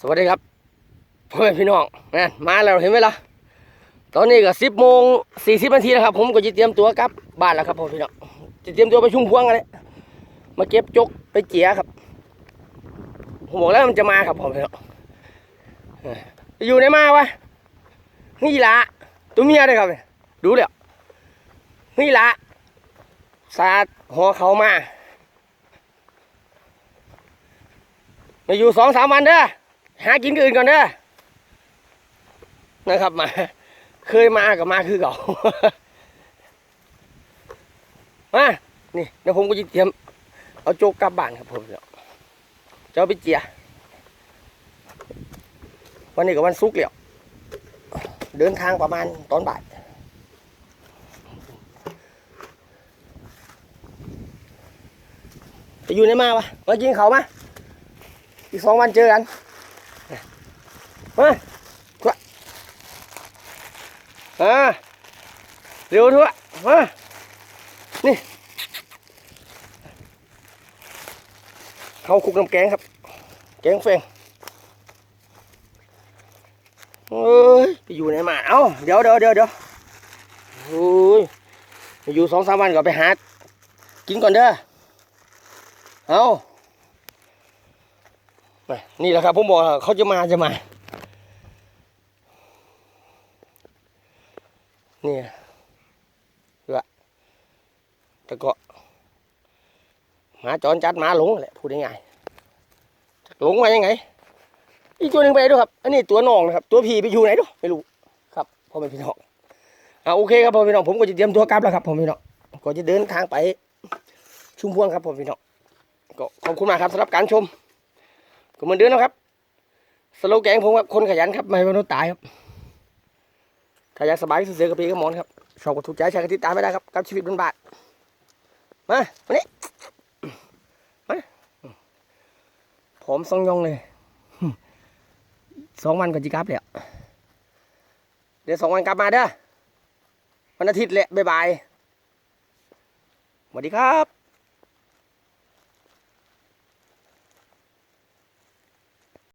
สวัสดีครับพ่อแม่พี่น้องนะมาแล้วเห็นไหมล่ะตอนนี้ก็สิบโมงสี่สิบนาทีแล้วครับ ผมก็จะเตรียมตัวกลับบ้านแล้วครับพ่อพี่น้องจะเตรียมตัวไปชุ่มพวงกันเลยมาเก็บจกไปเจียครับ ผมบอกแล้วมันจะมาครับพ่อพี่น้องออยู่ในมาวะนี่ละตัวเมียเลยครับเดียดูแล้วนี่ละสาดหอเขามามาอยู่สองสามวันเด้อ หากินกับอื่นก่อนเด้อนะครับมา เคยมากับมาคือเก่ามานี่เดี๋ยวผมก็จะเตรียม เอาโจกกลับบ้านครับผมเดี๋ยวจะเอาไปเจียวันนี้กับวันศุกร์แล้วเดินทางประมาณตอนบ่ายจะอยู่ในมาวะมากินเขามาอีกสองวันเจอกัน มาขวะอ่าเร็วทั่วมานี่เขาคุกน้ำแกงครับ แกงแฟงเอ้ยไปอยู่ไหนมาเอ้าเดี๋ยวเดี๋ยวเดี๋ยวเดี๋ยวโอ้ยไปอยู่สองสามวันก่อนไปหากินก่อนเด้อเอาไปนี่แหละครับผมบอกเขาจะมาจะมา เนี่ยละแต่ก็หมาจรจัดหมาหลงแหละพูดง่ายๆหลงมายังไง อีกตัวหนึ่งไปด้วยครับ อันนี้ตัวน้องนะครับ ตัวผีไปอยู่ไหนด้วยไม่รู้ครับพ่อแม่พี่น้องอ่าโอเคครับพ่อแม่พี่น้องผมก็จะเตรียมตัวกลับแล้วครับพ่อแม่พี่น้องก็จะเดินทางไปชุมพวงครับพ่อแม่พี่น้องก็ขอบคุณมากครับสำหรับการชมก็เหมือนเดิมนะครับสโลแกนผมครับคนขยันครับไม่ให้มนุษย์ตายครับ ถ้าอยากสบายเสือกับปีกับหมอนครับชอบกดถูกใจแชร์กันติดตามไม่ได้ครับกับชีวิตบนบาทมาวันนี้มาผมทรงยองเลยสองวันก่อนจีกลับแล้วเดี๋ยวสองวันกลับมาเด้อวันอาทิตย์แหละบ๊ายบายสวัสดีครับ